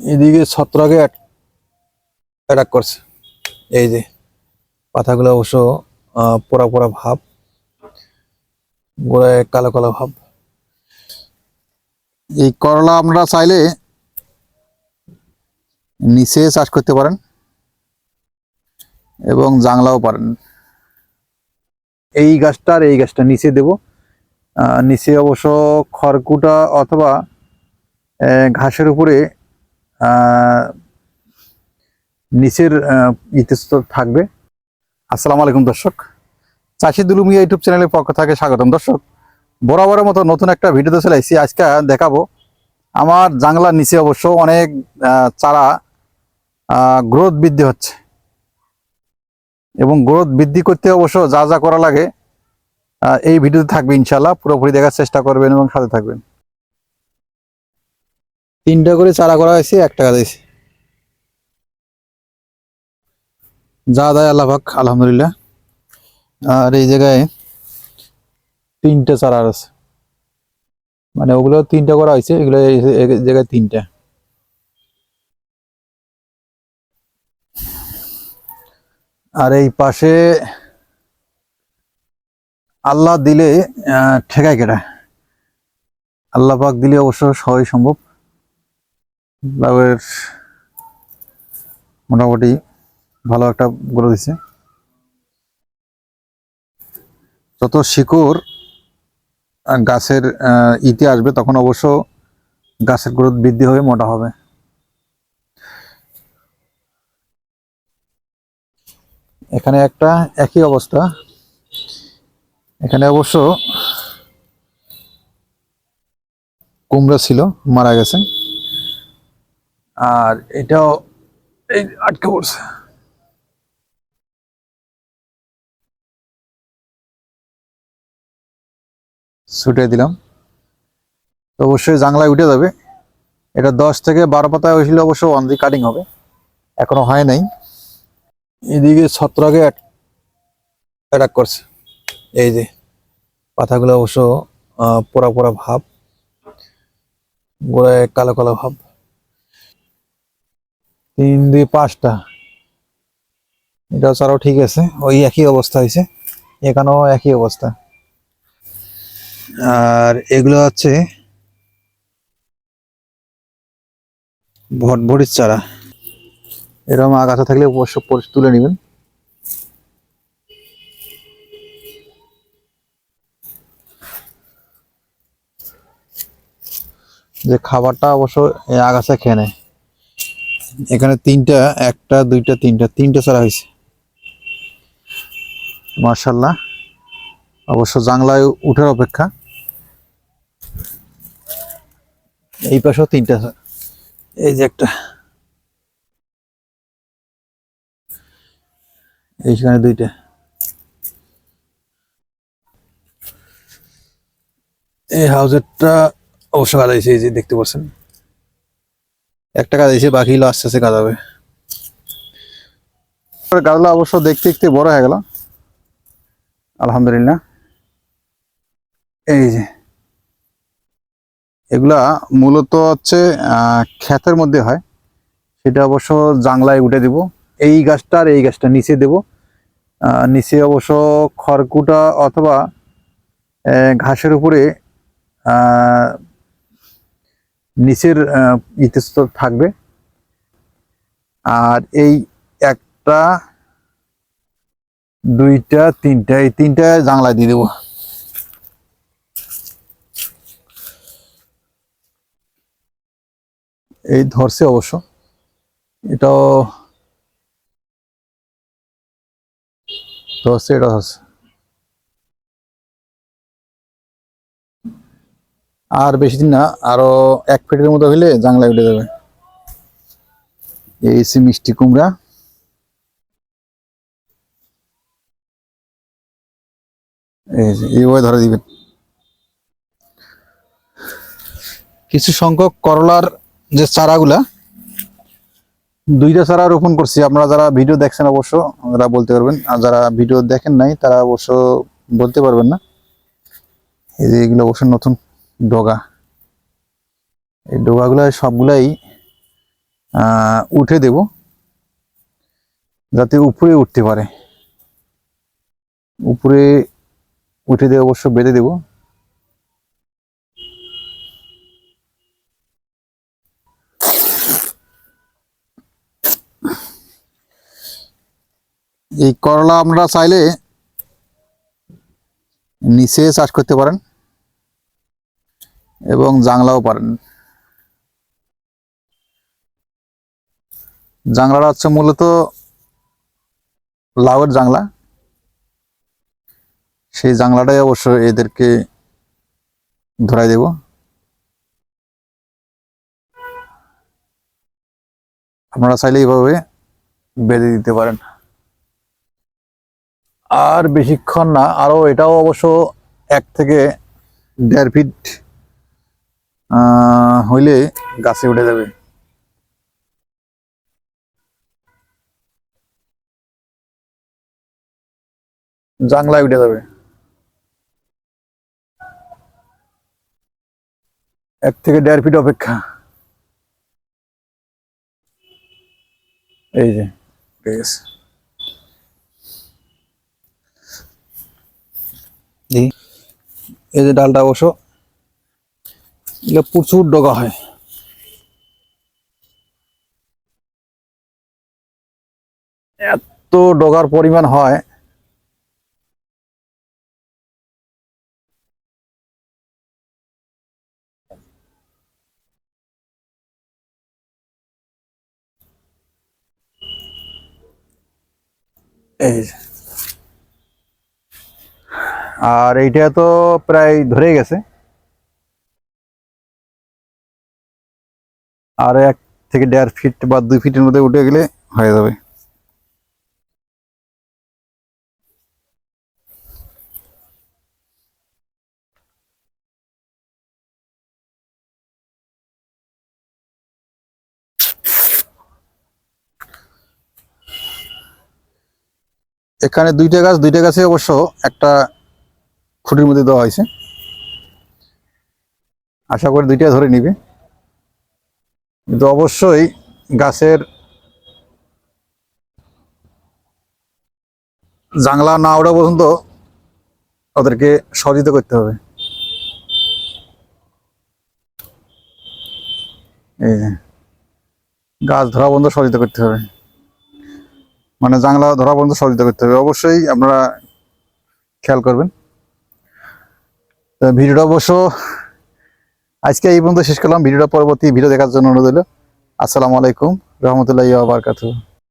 এদিকে ছত্রাকে অ্যাটাক করছে। এই যে, পাতাগুলো অবশ্য পোড়া পোড়া ভাব, গোড়ায় কালো কালো ভাব। এই করলা আমরা চাইলে নিচে চাষ করতে পারেন এবং জাংলাও পারেন। এই গাছটা আর এই গাছটা নিচে দেব। নিচে অবশ্য খড়কুটা অথবা ঘাসের উপরে নিচের ইতিস্তর থাকবে। আসসালামু আলাইকুম দর্শক। চাষি দুলুমিয়া ইউটিউব চ্যানেলের পক্ষ থেকে স্বাগতম। দর্শক, বরাবরের মতো নতুন একটা ভিডিওতে চলে আজকে দেখাবো আমার জাংলার নিচে অবশ্য অনেক চারা গ্রোথ বৃদ্ধি হচ্ছে। এবং গ্রোথ বৃদ্ধি করতে অবশ্য যা যা করা লাগে এই ভিডিওতে থাকবে ইনশাল্লাহ পুরোপুরি দেখার চেষ্টা করবেন এবং সাথে থাকবেন। তিনটা করে চারা করা হয়েছে, এক টাকা দিয়েছে। যা দেয় আল্লাহ পাক, আলহামদুলিল্লাহ। আর এই জায়গায় তিনটা চারা আছে। মানে ওগুলো তিনটা করা হয়েছে, এগুলো জায়গায় তিনটা। আর এই পাশে আল্লাহ দিলে ঠেকায় কেটা। আল্লাহ পাক দিলে অবশ্য সবাই সম্ভব। লাভের মোটামুটি ভালো একটা গড়ে দিছে। যত শিকড় গাছের ইতে আসবে তখন অবশ্য গাছের গ্রোথ বৃদ্ধি হবে, মোটা হবে। এখানে একটা একই অবস্থা। এখানে অবশ্য কুমড়া ছিল, মারা গেছে। আর এটাও এই আটকে পড়ছে। ছুটে দিলাম। তো অবশ্যই জাংলায় উঠে যাবে। এটা দশ থেকে বারো পাতায় হয়েছিল অবশ্য অন্দি কাটিং হবে। এখনও হয় নাই। এদিকে ছত্রাকে অ্যাটাক করছে। এই যে পাতাগুলো অবশ্য পোড়া পোড়া ভাব। গোড়ায় কালো কালো ভাব। তিন, দুই, পাঁচটা। এটা ছাড়াও ঠিক আছে, ওই একই অবস্থা হয়েছে, এখানেও একই অবস্থা। আর এগুলো হচ্ছে ভটভটির চারা। এরকম আগাছা থাকলে অবশ্য তুলে নেবেন। যে খাবারটা অবশ্য আগাছা খেয়ে নেয়। এখানে তিনটা, একটা, দুইটা, তিনটা তিনটা চারা হয়েছে। মার্শাল্লাহ অবশ্য জাংলায় উঠার অপেক্ষা। এই পাশেও তিনটা। এই যে একটা। এইখানে দুইটা। এই হাউজেরটা অবশ্য কাদাইছে এই যে দেখতে পাচ্ছেন। একটা কাদাইছে বাকি হলো আস্তে আস্তে কাদাবে গাছগুলো অবশ্য দেখতে দেখতে বড় হয়ে গেল। আলহামদুলিল্লাহ। এই যে, এগুলা মূলত হচ্ছে ক্ষেতের মধ্যে হয়। সেটা অবশ্য জাংলায় উঠে দিব। এই গাছটা আর এই গাছটা নিচে দেব। নিচে অবশ্য খড়কুটা অথবা ঘাসের উপরে নিচের ইতিস্তর থাকবে। আর এই একটা, দুইটা, তিনটা, এই তিনটা জাংলায় দিয়ে দেবো। এই ধরছে অবশ্য। এটাও ধরছে, এটা ধরছে। আর বেশি দিন না, আরও এক ফিটের মতো হইলে জাংলায় উঠে যাবে। এই মিষ্টি কুমড়া। এইভাবে ধরে দিবেন। কিছু সংখ্যক করলার যে চারাগুলা, দুইটা চারা রোপণ করছি। আপনারা যারা ভিডিও দেখছেন অবশ্য, তারা বলতে পারবেন। আর যারা ভিডিও দেখেন নাই, তারা অবশ্য বলতে পারবেন না। এই যে, এগুলো অবশ্য নতুন। ডগা। এই ডগাগুলো সবগুলাই উঠে দেব, যাতে উপরে উঠতে পারে। উপরে উঠে দিয়ে অবশ্য বেঁধে দেব। এই করলা আমরা চাইলে নিচে চাষ করতে পারেন। এবং জাংলাও পারেন। জাংলাটা হচ্ছে মূলত লাউয়ের জাংলা। সেই জাংলাটাই অবশ্য এদেরকে ধরাই দেব। আপনারা চাইলে এইভাবে বেঁধে দিতে পারেন। আর বেশিক্ষণ না আরও এটাও অবশ্য এক থেকে দেড় ফিট হইলে গাছে উঠে যাবে। জাংলায় উঠে যাবে। এক থেকে দেড় ফিট অপেক্ষা। এই যে এই যে ডালটা অবশ্য এগুলো প্রচুর ডগা হয় এত ডগার পরিমাণ হয় এই যে। আর এইটা তো প্রায় ধরে গেছে। আর এক থেকে দেড় ফিট বা দুই ফিটের মধ্যে উঠে গেলে হয়ে যাবে। এখানে দুইটা গাছ, দুইটা গাছে অবশ্য একটা খুঁটির মধ্যে দেওয়া হয়েছে। আশা করি দুইটা ধরে নিবে। কিন্তু অবশ্যই গাছের জাংলা না ওঠা পর্যন্ত ওদেরকে সহযোগিতা করতে হবে। এই যে, গাছ ধরা বন্ধ সহযোগিতা করতে হবে। মানে জাংলা ধরা পর্যন্ত সহযোগিতা করতে হবে। অবশ্যই আপনারা খেয়াল করবেন। ভিডিওটা অবশ্য আজকে এই পর্যন্ত শেষ করলাম। ভিডিওটা পরবর্তী ভিডিও দেখার জন্য অনুরোধ হলো আসসালামু আলাইকুম রহমতুল্লাহ বারকাতুহ।